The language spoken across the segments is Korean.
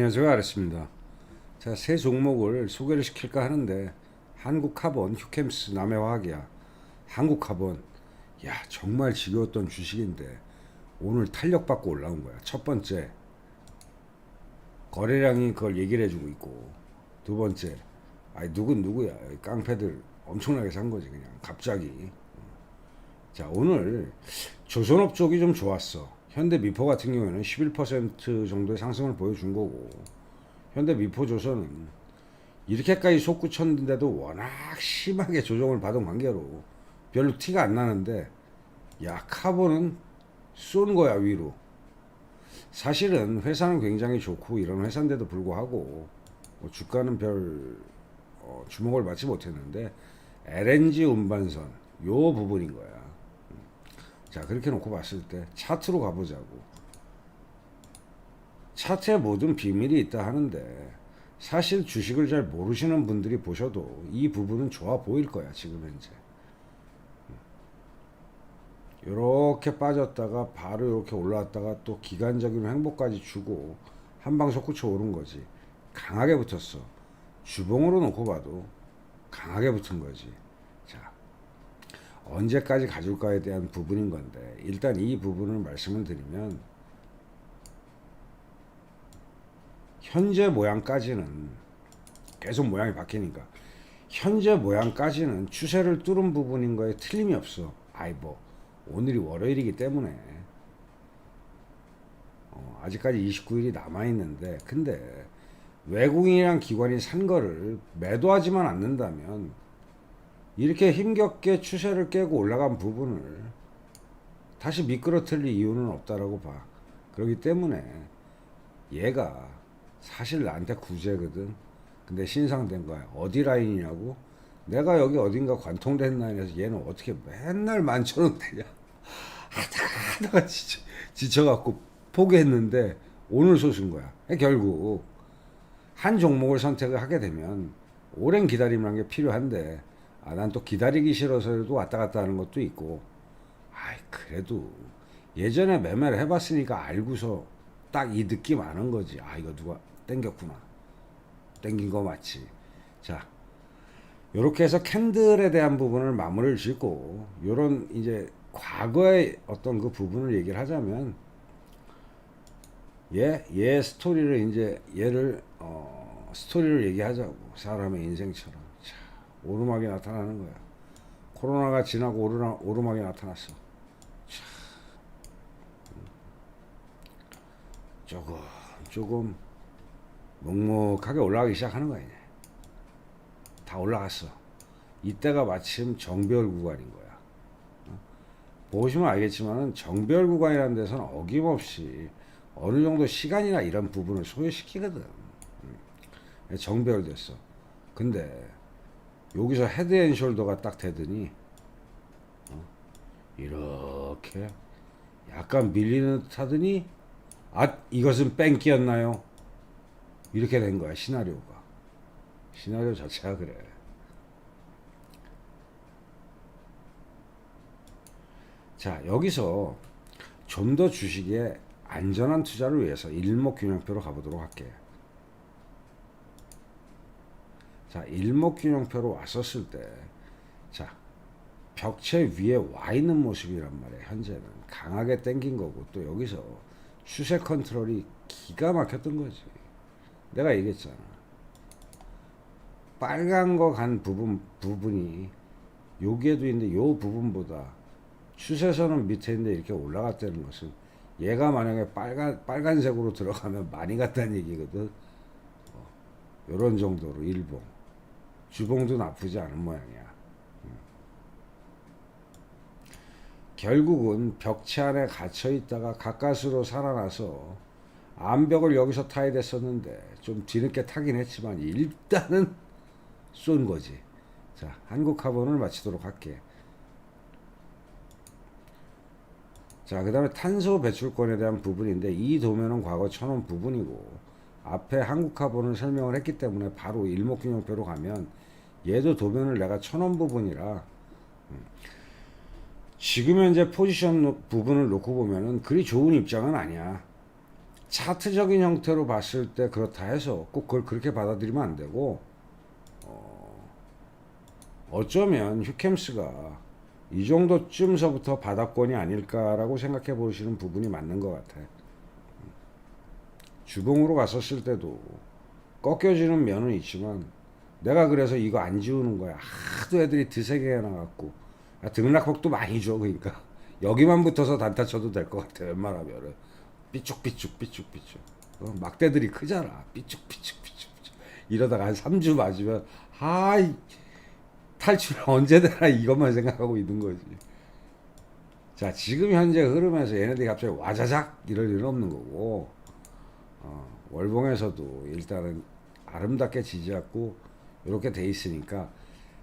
안녕하세요 아레스입니다. 자, 새 종목을 소개를 시킬까 하는데 한국카본, 휴캠스, 남해화학이야. 한국카본, 야 정말 지겨웠던 주식인데 오늘 탄력받고 올라온 거야. 첫 번째. 거래량이 그걸 얘기를 해주고 있고 두 번째. 아이 누군 누구야? 이 깡패들 엄청나게 산 거지 그냥. 갑자기. 자 오늘 조선업 쪽이 좀 좋았어 현대 미포 같은 경우에는 11% 정도의 상승을 보여준 거고 현대 미포 조선은 이렇게까지 솟구쳤는데도 워낙 심하게 조정을 받은 관계로 별로 티가 안 나는데 야 카본은 쏜 거야 위로 사실은 회사는 굉장히 좋고 이런 회사인데도 불구하고 뭐 주가는 별 어, 주목을 받지 못했는데 LNG 운반선 요 부분인 거야. 음. 자 그렇게 놓고 봤을 때 차트로 가보자고. 차트에 모든 비밀이 있다 하는데 사실 주식을 잘 모르시는 분들이 보셔도 이 부분은 좋아 보일 거야 지금 현재. 이렇게 빠졌다가 바로 이렇게 올라왔다가 또 기간적인 행보까지 주고 한방 솟구쳐 오른 거지 강하게 붙었어 주봉으로 놓고 봐도 강하게 붙은 거지 자 언제까지 가줄까에 대한 부분인 건데 일단 이 부분을 말씀을 드리면 현재 모양까지는 계속 모양이 바뀌니까 현재 모양까지는 추세를 뚫은 부분인 거에 틀림이 없어. 아이 뭐 오늘이 월요일이기 때문에. 어, 아직까지 29일이 남아 있는데 근데 외국인이랑 기관이 산 거를 매도하지만 않는다면 이렇게 힘겹게 추세를 깨고 올라간 부분을 다시 미끄러뜨릴 이유는 없다라고 봐. 그렇기 때문에 얘가 사실 나한테 구제거든. 근데 신상된 거야. 어디 라인이냐고? 내가 여기 어딘가 관통된 라인에서 얘는 어떻게 맨날 만천 원 되냐? 하다가 하다가 지쳐, 지쳐갖고 포기했는데 오늘 솟은 거야. 결국 한 종목을 선택을 하게 되면 오랜 기다림이라는 게 필요한데 아, 난 또 기다리기 싫어서도 왔다 갔다 하는 것도 있고. 아이 그래도 예전에 매매를 해봤으니까 알고서 딱 이 느낌 아는 거지. 아 이거 누가 땡겼구나. 땡긴 거 맞지. 자 요렇게 해서 캔들에 대한 부분을 마무리를 짓고 요런 이제 과거의 어떤 그 부분을 얘기를 하자면 얘, 얘 스토리를 이제 얘를 어, 스토리를 얘기하자고. 사람의 인생처럼. 자, 오르막이 나타나는 거야. 코로나가 지나고 오르나, 오르막이 나타났어. 자, 음. 조금 조금 묵묵하게 올라가기 시작하는 거야 이제. 다 올라갔어. 이때가 마침 정배열 구간인 거야. 어? 보시면 알겠지만은 정배열 구간이라는 데서는 어김없이 어느 정도 시간이나 이런 부분을 소요시키거든. 음. 정배열됐어. 근데 여기서 헤드 앤 숄더가 딱 되더니 어? 이렇게 약간 밀리는 듯 하더니 아 이것은 뺑기였나요? 이렇게 된 거야 시나리오가. 시나리오 자체가 그래. 자 여기서 좀 더 주식에 안전한 투자를 위해서 일목균형표로 가보도록 할게. 자, 일목균형표로 왔었을 때, 자, 벽체 위에 와 있는 모습이란 말이야, 현재는. 강하게 당긴 거고, 또 여기서 추세 컨트롤이 기가 막혔던 거지. 내가 얘기했잖아. 빨간 거 간 부분, 부분이, 여기에도 있는데, 요 부분보다 추세선은 밑에 있는데 이렇게 올라갔다는 것은 얘가 만약에 빨간 빨간색으로 들어가면 많이 갔다는 얘기거든. 어, 요런 정도로 일봉. 주봉도 나쁘지 않은 모양이야. 음. 결국은 벽체 안에 갇혀 있다가 가까스로 살아나서 암벽을 여기서 타야 됐었는데 좀 뒤늦게 타긴 했지만 일단은 쏜 거지. 자, 한국 카본을 마치도록 할게. 자, 그 다음에 탄소 배출권에 대한 부분인데 이 도면은 과거 천원 부분이고 앞에 한국카본을 설명을 했기 때문에 바로 일목균형표로 가면 얘도 도면을 내가 천원 부분이라 음. 지금 현재 포지션 부분을 놓고 보면은 그리 좋은 입장은 아니야. 차트적인 형태로 봤을 때 그렇다 해서 꼭 그걸 그렇게 받아들이면 안 되고 어, 어쩌면 휴캠스가 이 정도쯤서부터 바닥권이 아닐까라고 생각해 보시는 부분이 맞는 것 같아요. 주봉으로 갔었을 때도 꺾여지는 면은 있지만 내가 그래서 이거 안 지우는 거야. 하도 애들이 드세게 해놔갖고. 아, 등락폭도 많이 줘 그러니까. 여기만 붙어서 단타 쳐도 될 것 같아 웬만하면은. 삐쭉삐쭉 삐쭉삐쭉 어, 막대들이 크잖아. 삐쭉삐쭉 삐쭉삐쭉 이러다가 한 3주 맞으면 아이 탈출 언제 되나 이것만 생각하고 있는 거지. 자 지금 현재 흐름에서 얘네들이 갑자기 와자작 이럴 일은 없는 거고 어, 월봉에서도 일단은 아름답게 지지했고 이렇게 돼 있으니까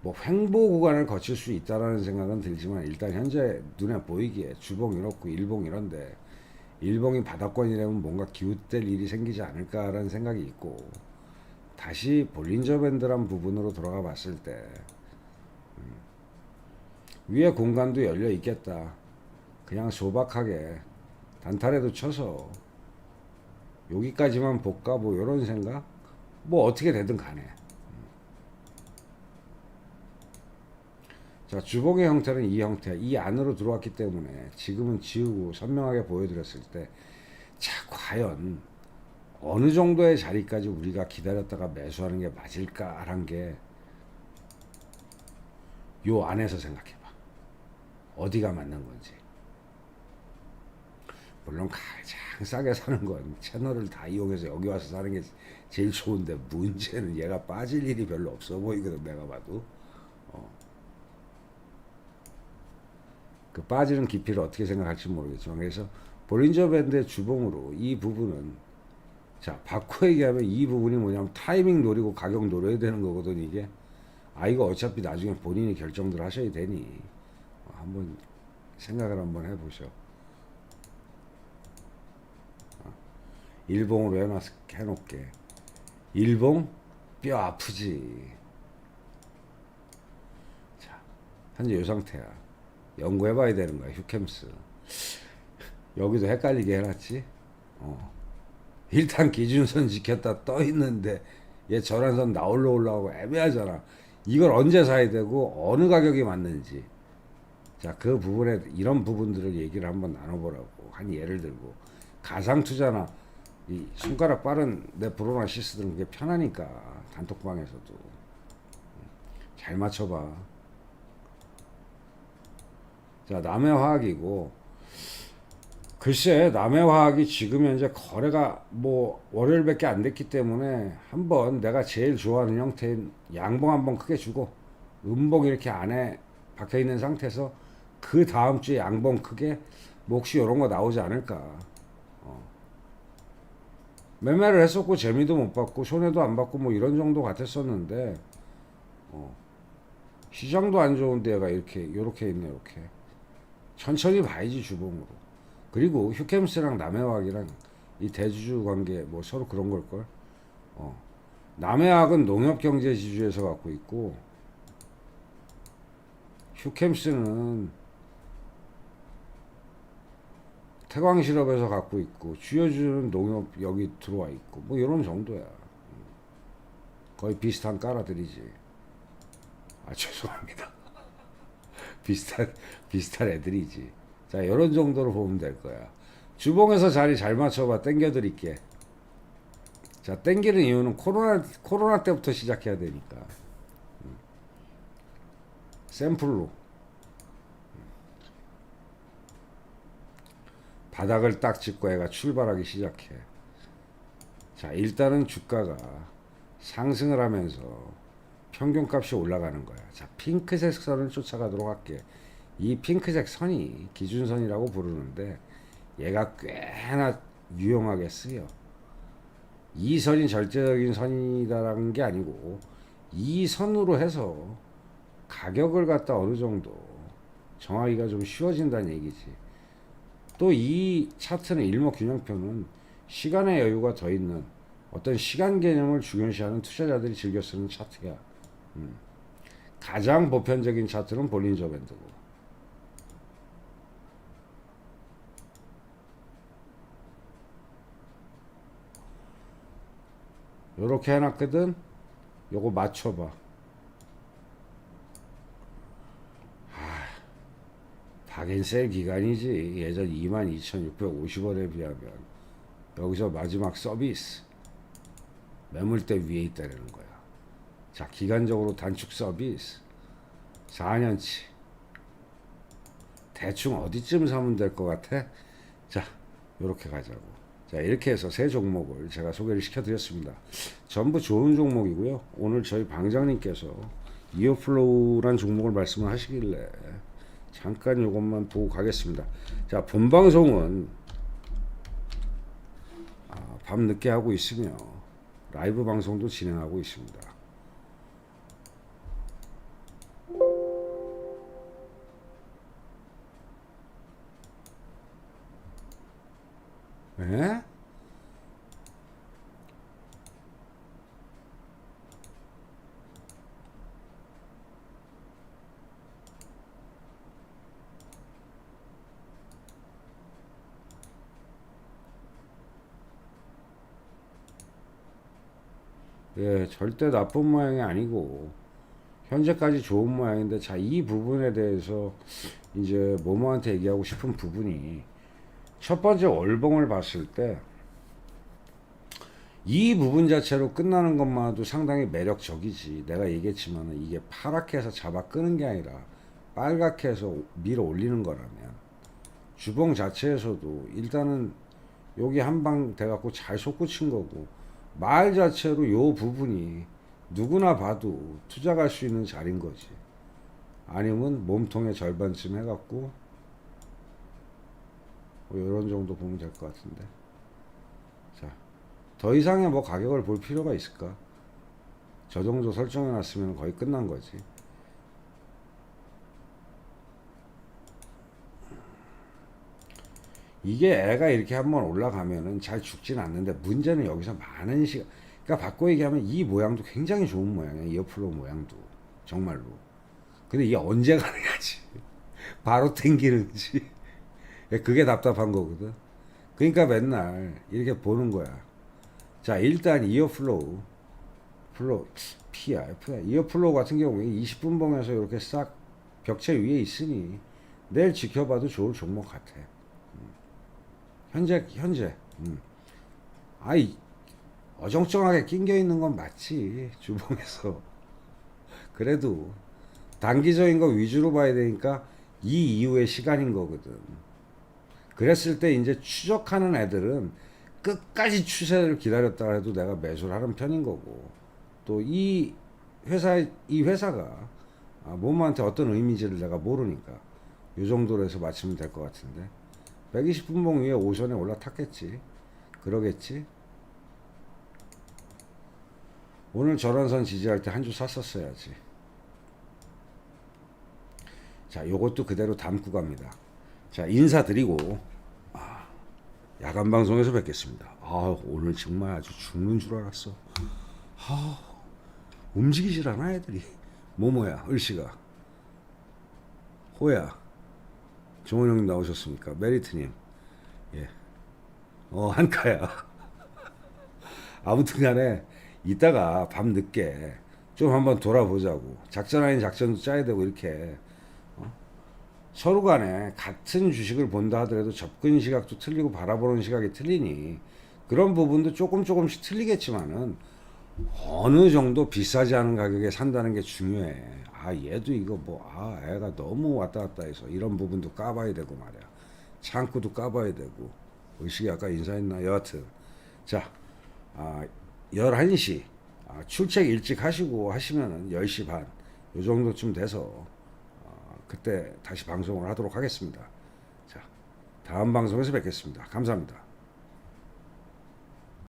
뭐 횡보 구간을 거칠 수 있다라는 생각은 들지만 일단 현재 눈에 보이기에 주봉 이렇고 일봉 이런데 일봉이 바닥권이라면 뭔가 기웃될 일이 생기지 않을까라는 생각이 있고 다시 볼린저 밴드란 부분으로 돌아가 봤을 때 음, 위에 공간도 열려 있겠다. 그냥 소박하게 단타래도 쳐서 여기까지만 볼까? 뭐 이런 생각? 뭐 어떻게 되든 간에. 자 주봉의 형태는 이 형태 이 안으로 들어왔기 때문에 지금은 지우고 선명하게 보여드렸을 때 자 과연 어느 정도의 자리까지 우리가 기다렸다가 매수하는 게 맞을까라는 게 요 안에서 생각해봐. 어디가 맞는 건지 물론 가장 싸게 사는 건 채널을 다 이용해서 여기 와서 사는 게 제일 좋은데 문제는 얘가 빠질 일이 별로 없어 보이거든 내가 봐도. 그 빠지는 깊이를 어떻게 생각할지 모르겠지만 그래서 볼린저 밴드의 주봉으로 이 부분은 자 바꿔 얘기하면 이 부분이 뭐냐면 타이밍 노리고 가격 노려야 되는 거거든 이게. 아 이거 어차피 나중에 본인이 결정들 하셔야 되니. 어, 한번 생각을 한번 해보셔 일봉으로 해놨, 해놓게. 일봉? 뼈 아프지. 자 현재 이 상태야. 연구해봐야 되는 거야 휴캠스. 여기도 헷갈리게 해놨지? 어. 일단 기준선 지켰다 떠 있는데 얘 전환선 나올라 올라오고 애매하잖아. 이걸 언제 사야 되고 어느 가격이 맞는지. 자 그 부분에 이런 부분들을 얘기를 한번 나눠보라고. 한 예를 들고. 가상 투자나 이 손가락 빠른 내 브로나시스들은 그게 편하니까 단톡방에서도. 잘 맞춰봐. 자, 남해 화학이고. 글쎄 남해 화학이 지금 현재 거래가 뭐 월요일밖에 안 됐기 때문에 한번 내가 제일 좋아하는 형태인 양봉 한번 크게 주고 음봉 이렇게 안에 박혀 있는 상태에서 그 다음 주에 양봉 크게 뭐 혹시 이런 거 나오지 않을까. 어. 매매를 했었고 재미도 못 받고 손해도 안 받고 뭐 이런 정도 같았었는데 어. 시장도 안 좋은데 얘가 이렇게 이렇게 있네 이렇게 천천히 봐야지 주봉으로. 그리고 휴캠스랑 남해화학이랑 이 대주주 관계 뭐 서로 그런 걸걸. 어. 남해화학은 농협 경제 지주에서 갖고 있고 휴캠스는 태광실업에서 갖고 있고 주요주는 농협 여기 들어와 있고 뭐 이런 정도야. 거의 비슷한 깔아들이지. 아 죄송합니다. 비슷한 비슷한 애들이지. 자, 이런 정도로 보면 될 거야. 주봉에서 자리 잘 맞춰봐. 땡겨 드릴게. 자, 땡기는 이유는 코로나 코로나 때부터 시작해야 되니까. 음. 샘플로 바닥을 딱 짚고 애가 출발하기 시작해. 자, 일단은 주가가 상승을 하면서 평균값이 올라가는 거야. 자, 핑크색 선을 쫓아가도록 할게. 이 핑크색 선이 기준선이라고 부르는데 얘가 꽤나 유용하게 쓰여. 이 선이 절대적인 선이다라는 게 아니고 이 선으로 해서 가격을 갖다 어느 정도 정하기가 좀 쉬워진다는 얘기지. 또 이 차트는 일목균형표는 시간의 여유가 더 있는 어떤 시간 개념을 중요시하는 투자자들이 즐겨 쓰는 차트야. 음. 가장 보편적인 차트는 볼린저 밴드고. 요렇게 해놨거든? 요거 맞춰봐. 박앤셀 기간이지 예전 22,650원에 비하면 여기서 마지막 서비스 매물대 위에 있다는 거야 자 기간적으로 단축 서비스 4년치 대충 어디쯤 사면 될 것 같아? 자, 이렇게 가자고. 자, 이렇게 해서 세 종목을 제가 소개를 시켜드렸습니다. 전부 좋은 종목이고요. 오늘 저희 방장님께서 이어플로우란 종목을 말씀을 하시길래 잠깐 이것만 보고 가겠습니다. 자, 본 방송은 아, 밤 늦게 하고 있으며 라이브 방송도 진행하고 있습니다. 예? 예, 절대 나쁜 모양이 아니고 현재까지 좋은 모양인데 자, 이 부분에 대해서 이제 모모한테 얘기하고 싶은 부분이 첫 번째 월봉을 봤을 때 이 부분 자체로 끝나는 것만도 상당히 매력적이지. 내가 얘기했지만 이게 파랗게 해서 잡아 끄는 게 아니라 빨갛게 해서 밀어 올리는 거라면 주봉 자체에서도 일단은 여기 한 방 돼갖고 잘 솟구친 거고 말 자체로 요 부분이 누구나 봐도 투자 갈수 있는 자리인 거지. 아니면 몸통의 절반쯤 해갖고 뭐 이런 정도 보면 될 것 같은데. 자, 더 이상의 뭐 가격을 볼 필요가 있을까? 저 정도 설정해 놨으면 거의 끝난 거지. 이게 애가 이렇게 한번 올라가면은 잘 죽진 않는데 문제는 여기서 많은 시간 그러니까 바꿔 얘기하면 이 모양도 굉장히 좋은 모양이야 이어플로 모양도. 정말로. 근데 이게 언제 가능하지? 바로 땡기는지. 그게 답답한 거거든. 그러니까 맨날 이렇게 보는 거야. 자 일단 이어플로우. 플로우 P야 F야. 이어플로우 같은 경우에 20분 봉에서 이렇게 싹 벽체 위에 있으니 내일 지켜봐도 좋을 종목 같아 현재 현재. 음. 아이 어정쩡하게 낑겨 있는 건 맞지 주봉에서. 그래도 단기적인 거 위주로 봐야 되니까 이 이후의 시간인 거거든. 그랬을 때 이제 추적하는 애들은 끝까지 추세를 기다렸다 해도 내가 매수를 하는 편인 거고. 또 이 회사 이 회사가 아, 모모한테 어떤 의미인지를 내가 모르니까. 요 정도로 해서 맞추면 될 것 같은데 120분봉 위에 오션에 올라탔겠지. 그러겠지. 오늘 저런 선 지지할 때 한 주 샀었어야지. 자, 요것도 그대로 담고 갑니다. 자, 인사드리고 아, 야간 방송에서 뵙겠습니다. 아, 오늘 정말 아주 죽는 줄 알았어. 아, 움직이질 않아 애들이. 모모야, 을씨가. 호야. 정원 형님 나오셨습니까? 메리트님. 예. 어, 한카야. 아무튼 간에 이따가 밤 늦게 좀 한번 돌아보자고. 작전 아닌 작전도 짜야 되고 이렇게. 어? 서로 간에 같은 주식을 본다 하더라도 접근 시각도 틀리고 바라보는 시각이 틀리니 그런 부분도 조금 조금씩 틀리겠지만은 어느 정도 비싸지 않은 가격에 산다는 게 중요해. 아, 얘도 이거 뭐, 아, 애가 너무 왔다 갔다 해서 이런 부분도 까봐야 되고 말이야. 창구도 까봐야 되고. 의식이 아까 인사했나? 여하튼. 자, 아, 11시. 아, 출첵 일찍 하시고 하시면은 10시 반. 요 정도쯤 돼서, 어, 그때 다시 방송을 하도록 하겠습니다. 자, 다음 방송에서 뵙겠습니다. 감사합니다.